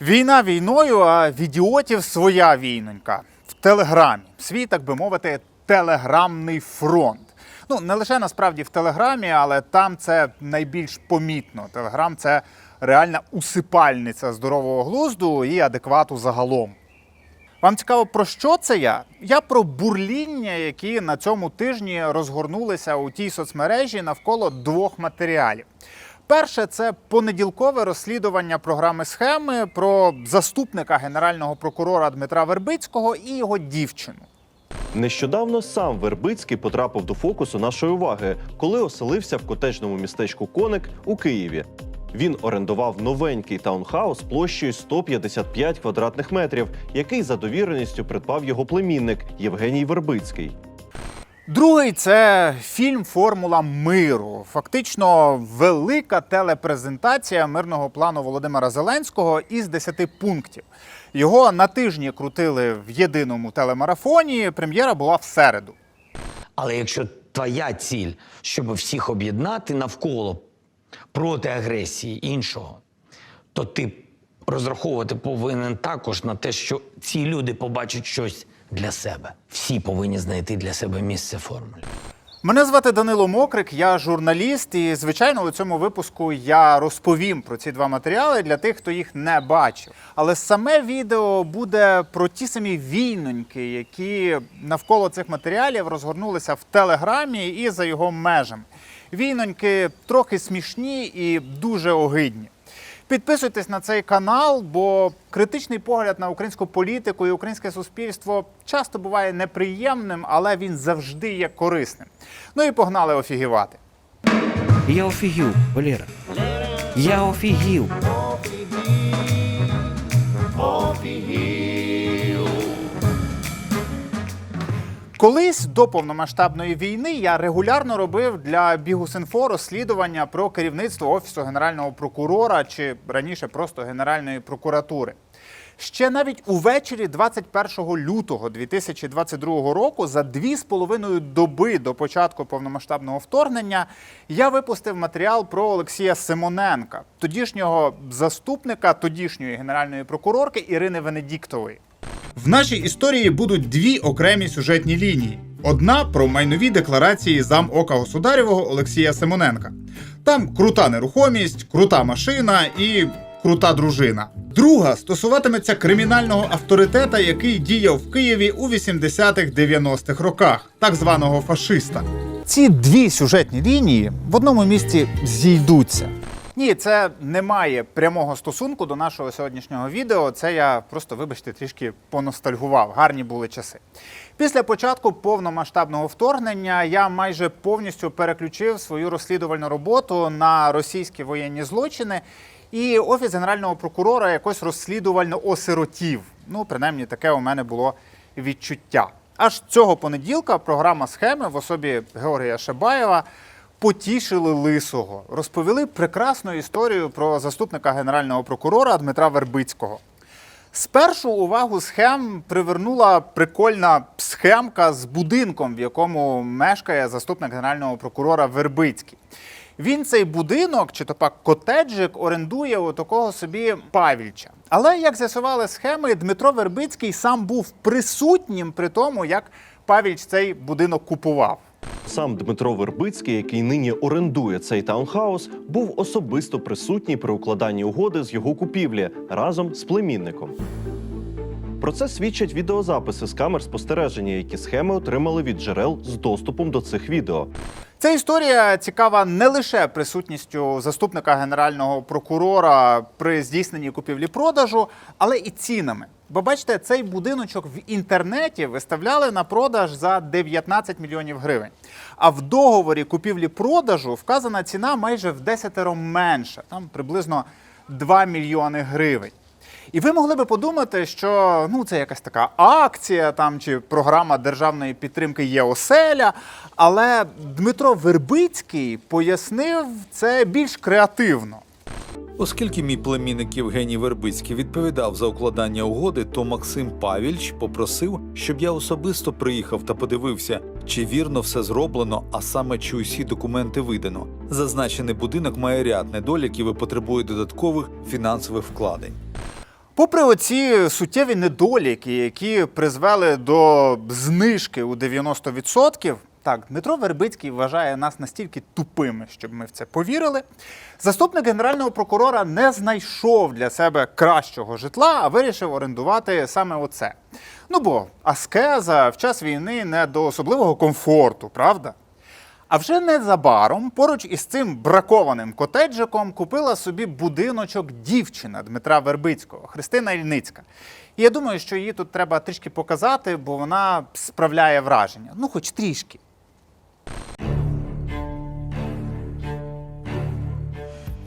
Війна війною, а в ідіотів своя війнонька в Телеграмі. Свій, так би мовити, телеграмний фронт. Ну, не лише насправді в Телеграмі, але там це найбільш помітно. Телеграм це реальна усипальниця здорового глузду і адеквату загалом. Вам цікаво, про що це я? Я про бурління, які на цьому тижні розгорнулися у тій соцмережі навколо двох матеріалів. Перше це понеділкове розслідування програми схеми про заступника генерального прокурора Дмитра Вербицького і його дівчину. Нещодавно сам Вербицький потрапив до фокусу нашої уваги, коли оселився в котеджному містечку Коник у Києві. Він орендував новенький таунхаус площею 155 квадратних метрів, який за довіреністю придбав його племінник Євгеній Вербицький. Другий це фільм Формула миру. Фактично велика телепрезентація мирного плану Володимира Зеленського із 10 пунктів. Його на тижні крутили в єдиному телемарафоні. Прем'єра була в середу. Але якщо твоя ціль, щоб всіх об'єднати навколо проти агресії іншого, то ти розраховувати повинен також на те, що ці люди побачать щось для себе. Всі повинні знайти для себе місце формулі. Мене звати Данило Мокрик, я журналіст, і звичайно у цьому випуску я розповім про ці два матеріали для тих, хто їх не бачив. Але саме відео буде про ті самі війноньки, які навколо цих матеріалів розгорнулися в телеграмі і за його межами. Війноньки трохи смішні і дуже огидні. Підписуйтесь на цей канал, бо критичний погляд на українську політику і українське суспільство часто буває неприємним, але він завжди є корисним. Ну і погнали офігівати. Я офігів, Валера. Я офігів. Колись до повномасштабної війни я регулярно робив для Бігус.Інфо розслідування про керівництво офісу генерального прокурора чи раніше просто Генеральної прокуратури. Ще навіть увечері 21 лютого 2022 року, за дві з половиною доби до початку повномасштабного вторгнення, я випустив матеріал про Олексія Симоненка, тодішнього заступника тодішньої генеральної прокурорки Ірини Венедіктової. В нашій історії будуть дві окремі сюжетні лінії. Одна про майнові декларації зам ока Государєвого Олексія Симоненка. Там крута нерухомість, крута машина і крута дружина. Друга стосуватиметься кримінального авторитета, який діяв в Києві у 80-х-90-х роках, так званого фашиста. Ці дві сюжетні лінії в одному місці зійдуться. Ні, це не має прямого стосунку до нашого сьогоднішнього відео. Це я просто, вибачте, трішки поностальгував. Гарні були часи. Після початку повномасштабного вторгнення я майже повністю переключив свою розслідувальну роботу на російські воєнні злочини, і офіс генерального прокурора якось розслідувально осиротів. Ну, принаймні, таке у мене було відчуття. Аж цього понеділка програма схеми в особі Георгія Шабаєва потішили лисого, розповіли прекрасну історію про заступника генерального прокурора Дмитра Вербицького. Спершу увагу схем привернула прикольна схемка з будинком, в якому мешкає заступник генерального прокурора Вербицький. Він цей будинок, чи то пак котеджик, орендує у такого собі Павільча. Але як з'ясували схеми, Дмитро Вербицький сам був присутнім при тому, як Павільч цей будинок купував. Сам Дмитро Вербицький, який нині орендує цей таунхаус, був особисто присутній при укладанні угоди з його купівлі разом з племінником. Про це свідчать відеозаписи з камер спостереження, які схеми отримали від джерел з доступом до цих відео. Ця історія цікава не лише присутністю заступника генерального прокурора при здійсненні купівлі-продажу, але і цінами. Бо бачите, цей будиночок в інтернеті виставляли на продаж за 19 мільйонів гривень. А в договорі купівлі-продажу вказана ціна майже в 10 менша, там приблизно 2 мільйони гривень. І ви могли би подумати, що ну це якась така акція там чи програма державної підтримки є оселя. Але Дмитро Вербицький пояснив це більш креативно. Оскільки мій племінник Євгеній Вербицький відповідав за укладання угоди, то Максим Павільч попросив, щоб я особисто приїхав та подивився, чи вірно все зроблено, а саме чи усі документи видано. Зазначений будинок має ряд недоліків і потребує додаткових фінансових вкладень. Попри оці суттєві недоліки, які призвели до знижки у 90%, так, Дмитро Вербицький вважає нас настільки тупими, щоб ми в це повірили. Заступник генерального прокурора не знайшов для себе кращого житла, а вирішив орендувати саме оце. Ну бо аскеза в час війни не до особливого комфорту, правда? А вже незабаром поруч із цим бракованим котеджиком купила собі будиночок дівчина Дмитра Вербицького, Христина Ільницька. І я думаю, що її тут треба трішки показати, бо вона справляє враження. Ну, хоч трішки.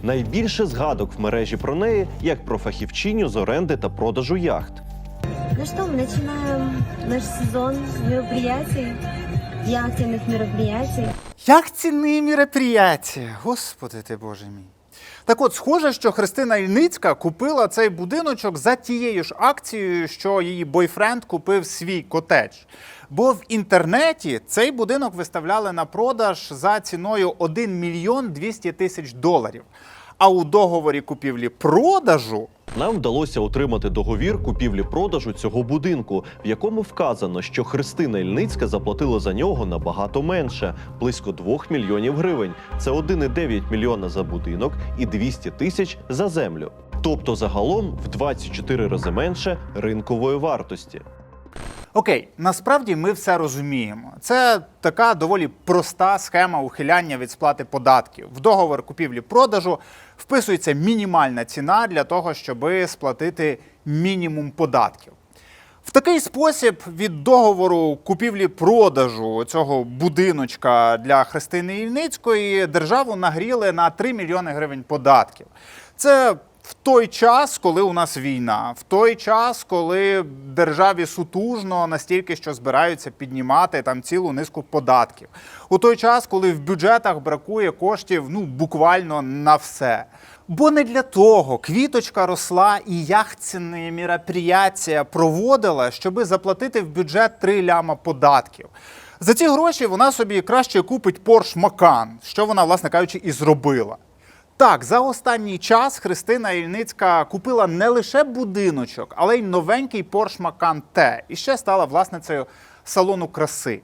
Найбільше згадок в мережі про неї як про фахівчиню з оренди та продажу яхт. Ну что, мы начинаем наш сезон мероприятий, яхтенных мероприятий. Як ціни мероприятия? Господи ти Боже мій. Так от, схоже, що Христина Ільницька купила цей будиночок за тією ж акцією, що її бойфренд купив свій котедж. Бо в інтернеті цей будинок виставляли на продаж за ціною 1 мільйон 200 тисяч доларів. А у договорі купівлі-продажу Нам вдалося отримати договір купівлі-продажу цього будинку, в якому вказано, що Христина Ільницька заплатила за нього набагато менше близько 2 мільйонів гривень. Це 1,9 мільйона за будинок і 200 тисяч за землю. Тобто загалом в 24 рази менше ринкової вартості. Окей, насправді ми все розуміємо. Це така доволі проста схема ухиляння від сплати податків. В договор купівлі-продажу вписується мінімальна ціна для того, щоб сплатити мінімум податків. В такий спосіб від договору купівлі-продажу цього будиночка для Христини Ільницької державу нагріли на 3 мільйони гривень податків. Це в той час, коли у нас війна, в той час, коли державі сутужно настільки, що збираються піднімати там цілу низку податків, у той час, коли в бюджетах бракує коштів ну буквально на все. Бо не для того квіточка росла і яхтяні мероприятия проводила, щоби заплатити в бюджет 3 ляма податків. За ці гроші вона собі краще купить Porsche Macan, що вона, власне кажучи, і зробила. Так, за останній час Христина Ільницька купила не лише будиночок, але й новенький Porsche Macan T. І ще стала власницею салону краси.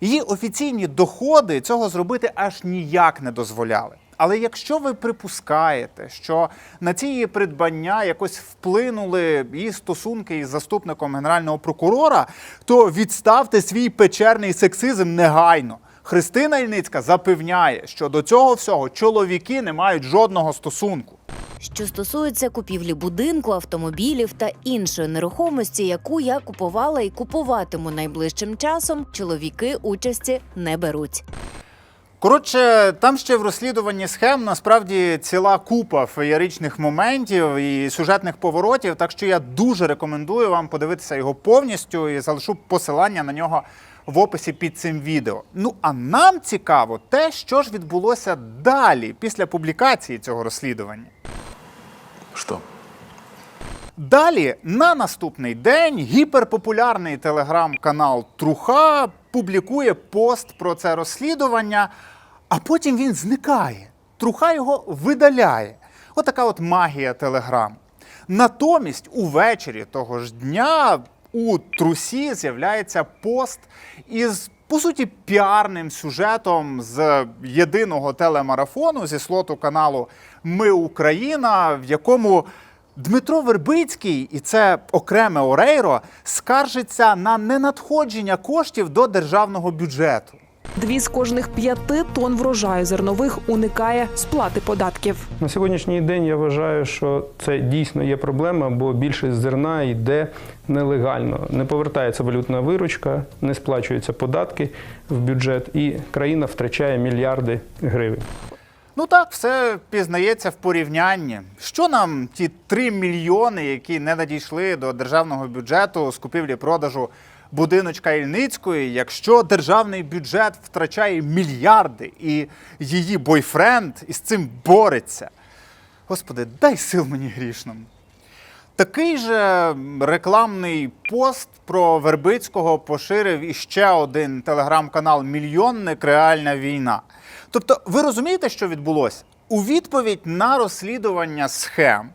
Її офіційні доходи цього зробити аж ніяк не дозволяли. Але якщо ви припускаєте, що на ці її придбання якось вплинули її стосунки із заступником генерального прокурора, то відставте свій печерний сексизм негайно. Христина Ільницька запевняє, що до цього всього чоловіки не мають жодного стосунку. Що стосується купівлі будинку, автомобілів та іншої нерухомості, яку я купувала і купуватиму найближчим часом, чоловіки участі не беруть. Коротше, там ще в розслідуванні схем насправді ціла купа феєричних моментів і сюжетних поворотів. Так що я дуже рекомендую вам подивитися його повністю і залишу посилання на нього в описі під цим відео. Ну а нам цікаво те, що ж відбулося далі після публікації цього розслідування. Что? Далі на наступний день гіперпопулярний телеграм-канал Труха публікує пост про це розслідування, а потім він зникає. Труха його видаляє. Отака от магія телеграму. Натомість увечері того ж дня у трусі з'являється пост із по суті піарним сюжетом з єдиного телемарафону зі слоту каналу Ми Україна, в якому Дмитро Вербицький, і це окреме Орейро, скаржиться на ненадходження коштів до державного бюджету. Дві з кожних п'яти тонн врожаю зернових уникає сплати податків. На сьогоднішній день я вважаю, що це дійсно є проблема, бо більшість зерна йде нелегально. Не повертається валютна виручка, не сплачуються податки в бюджет, і країна втрачає мільярди гривень. Ну так, все пізнається в порівнянні. Що нам ті 3 мільйони, які не надійшли до державного бюджету з купівлі-продажу будиночка Ільницької, якщо державний бюджет втрачає мільярди і її бойфренд із цим бореться? Господи, дай сил мені грішному. Такий же рекламний пост про Вербицького поширив іще один телеграм-канал Мільйонник Реальна війна. Тобто, ви розумієте, що відбулося? У відповідь на розслідування схем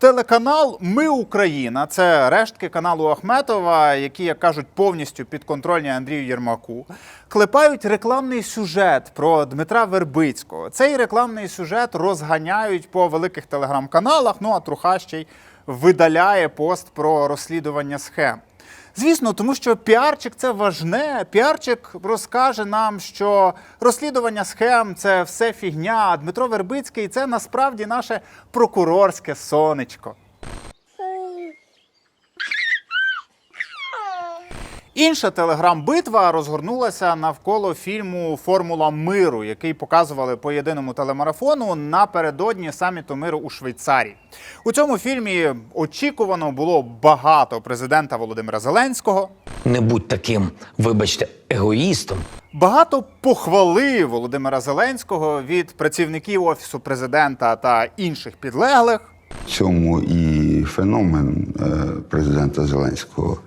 Телеканал Ми Україна це рештки каналу Ахметова, які, як кажуть, повністю підконтрольні Андрію Єрмаку, клепають рекламний сюжет про Дмитра Вербицького. Цей рекламний сюжет розганяють по великих телеграм-каналах. Ну а Труха ще й видаляє пост про розслідування схем. Звісно, тому що піарчик це важне. Піарчик розкаже нам, що розслідування схем це все фігня. Дмитро Вербицький це насправді наше прокурорське сонечко. Інша телеграм-битва розгорнулася навколо фільму Формула миру, який показували по єдиному телемарафону напередодні саміту миру у Швейцарії. У цьому фільмі очікувано було багато президента Володимира Зеленського, Не будь таким, вибачте, егоїстом. багато похвали Володимира Зеленського від працівників офісу президента та інших підлеглих. Цьому і феномен е, президента Зеленського.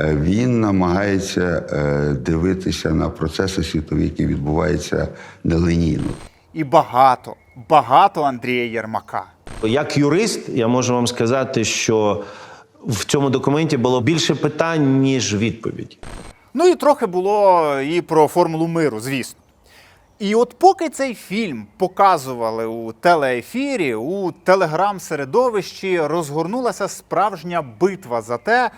Е, Він намагається е, дивитися на процеси світові, які відбуваються нелинійно. І багато, багато Андрія Єрмака. Як юрист, я можу вам сказати, що в цьому документі було більше питань, ніж відповідь. Ну і трохи було і про формулу миру, звісно. І от поки цей фільм показували у телеефірі, у телеграм-середовищі розгорнулася справжня битва за те,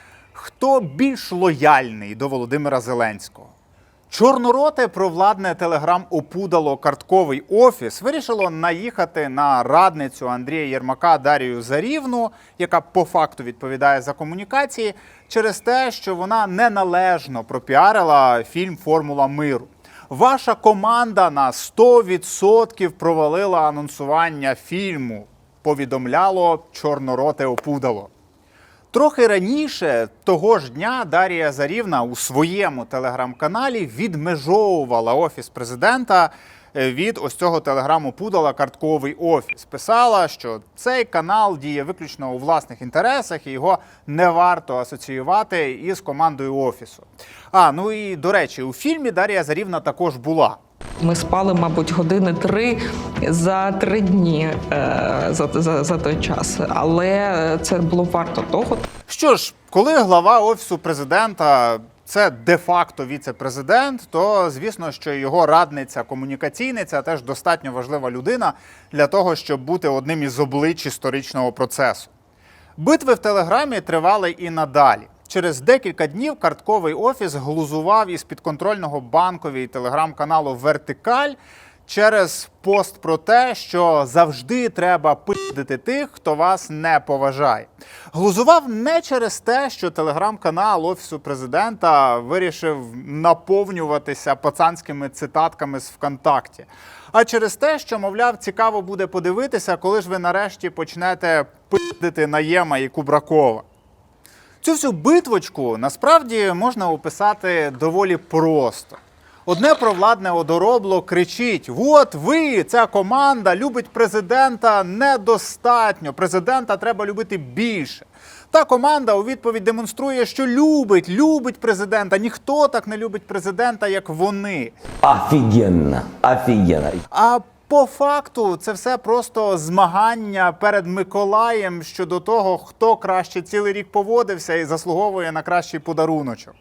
хто більш лояльний до Володимира Зеленського. Чорнороте провладне телеграм опудало картковий офіс вирішило наїхати на радницю Андрія Єрмака Дарію Зарівну, яка по факту відповідає за комунікації, через те, що вона неналежно пропіарила фільм Формула миру. Ваша команда на 100% провалила анонсування фільму. Повідомляло чорнороте опудало. Трохи раніше того ж дня Дарія Зарівна у своєму телеграм-каналі відмежовувала офіс президента е, від ось цього телеграму Пудала картковий офіс. Писала, що цей канал діє виключно у власних інтересах і його не варто асоціювати із командою офісу. А ну і до речі, у фільмі Дарія Зарівна також була. Ми спали, мабуть, години три за три дні е, за, за, за той час, але це було варто того. Що ж, коли глава офісу президента це де-факто віце-президент, то звісно, що його радниця, комунікаційниця теж достатньо важлива людина для того, щоб бути одним із облич історичного процесу. Битви в Телеграмі тривали і надалі. Через декілька днів картковий офіс глузував із підконтрольного банкові телеграм-каналу Вертикаль через пост про те, що завжди треба пиздити тих, хто вас не поважає. Глузував не через те, що телеграм-канал офісу президента вирішив наповнюватися пацанськими цитатками з ВКонтакті, а через те, що, мовляв, цікаво буде подивитися, коли ж ви нарешті почнете пиздити Наєма і Кубракова. Цю всю битвочку насправді можна описати доволі просто. Одне провладне одоробло кричить: от ви, ця команда, любить президента недостатньо. Президента треба любити більше. Та команда у відповідь демонструє, що любить, любить президента. Ніхто так не любить президента, як вони. Офігенно, офігенно. А по факту це все просто змагання перед Миколаєм щодо того, хто краще цілий рік поводився і заслуговує на кращий подаруночок.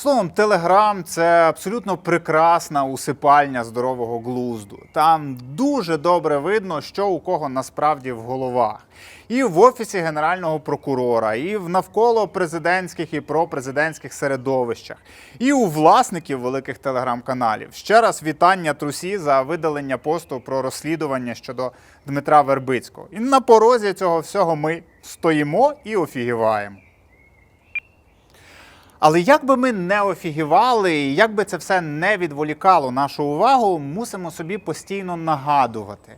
Словом, Телеграм це абсолютно прекрасна усипальня здорового глузду. Там дуже добре видно, що у кого насправді в головах. І в офісі генерального прокурора, і в навколо президентських і пропрезидентських середовищах, і у власників великих телеграм-каналів. Ще раз вітання трусі за видалення посту про розслідування щодо Дмитра Вербицького. І на порозі цього всього ми стоїмо і офігіваємо. Але як би ми не офігівали, і як би це все не відволікало нашу увагу, мусимо собі постійно нагадувати.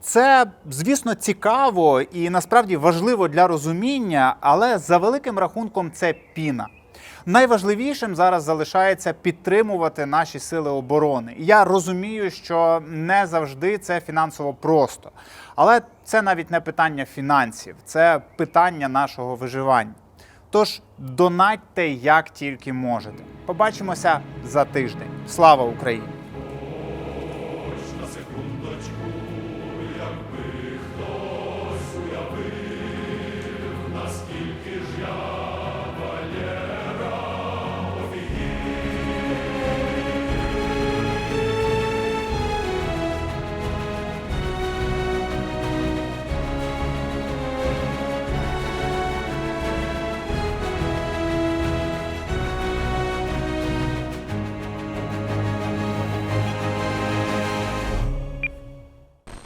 Це, звісно, цікаво і насправді важливо для розуміння, але за великим рахунком це піна. Найважливішим зараз залишається підтримувати наші сили оборони. Я розумію, що не завжди це фінансово просто, але це навіть не питання фінансів, це питання нашого виживання. Тож донатьте як тільки можете. Побачимося за тиждень. Слава Україні!